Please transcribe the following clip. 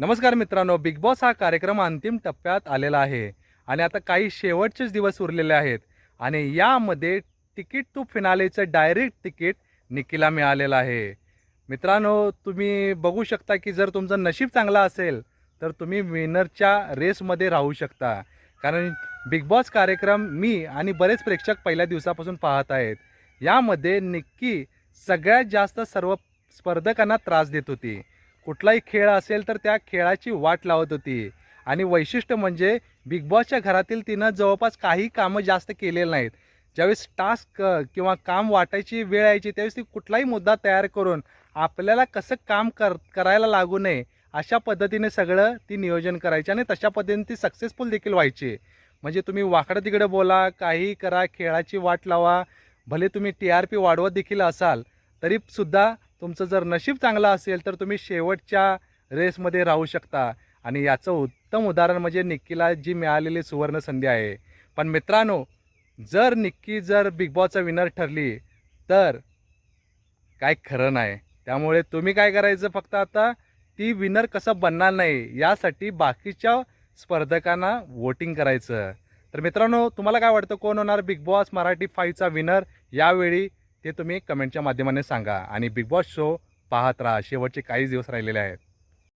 नमस्कार मित्रांनो big boss हा कार्यक्रम अंतिम टप्प्यात आलेला आहे. आणि आता काही शेवटचेच दिवस उरलेले आहेत. आणि यामध्ये तिकीट टू फिनालेचं डायरेक्ट तिकीट निकीला मिळालेलं आहे. मित्रांनो तुम्ही बघू शकता की जर तुमचं नशीब चांगलं असेल तर तुम्ही विनरच्या रेसमध्ये राहू शकता. कारण बिग बॉस कार्यक्रम मी आणि बरेच प्रेक्षक पहिल्या दिवसापासून पाहत आहेत. यामध्ये निक्की सगळ्यात जास्त सर्व स्पर्धकांना त्रास देत होती. कुठलाही खेळ असेल तर त्या खेळाची वाट लावत होती. आणि वैशिष्ट्य म्हणजे बिग बॉसच्या घरातील तिनं जवळपास काही कामं जास्त केलेली नाहीत. ज्यावेळेस टास्क किंवा काम वाटायची वेळ यायची त्यावेळेस ती कुठलाही मुद्दा तयार करून आपल्याला कसं काम कर करायला लागू नये अशा पद्धतीने सगळं ती नियोजन करायची आणि तशा पद्धतीने ती सक्सेसफुल देखील व्हायची. म्हणजे तुम्ही वाकडं तिकडं बोला काही करा खेळाची वाट लावा भले तुम्ही टी आर पी वाढवत देखील असाल तरीसुद्धा तुमचं जर नशीब चांगलं असेल तर तुम्ही शेवटच्या रेसमध्ये राहू शकता. आणि याचं उत्तम उदाहरण म्हणजे निक्कीला जी मिळालेली सुवर्ण संधी आहे. पण मित्रांनो जर निक्की जर बिग बॉसचा विनर ठरली तर काय खरं नाही. त्यामुळे तुम्ही काय करायचं फक्त आता ती विनर कसं बनणार नाही यासाठी बाकीच्या स्पर्धकांना वोटिंग करायचं. तर मित्रांनो तुम्हाला काय वाटतं कोण होणार बिग बॉस मराठी फाईव्हचा विनर यावेळी? ते तुम्ही कमेंटच्या माध्यमाने सांगा आणि बिग बॉस शो पाहत राहा. शेवटचे काहीच दिवस राहिलेले आहेत.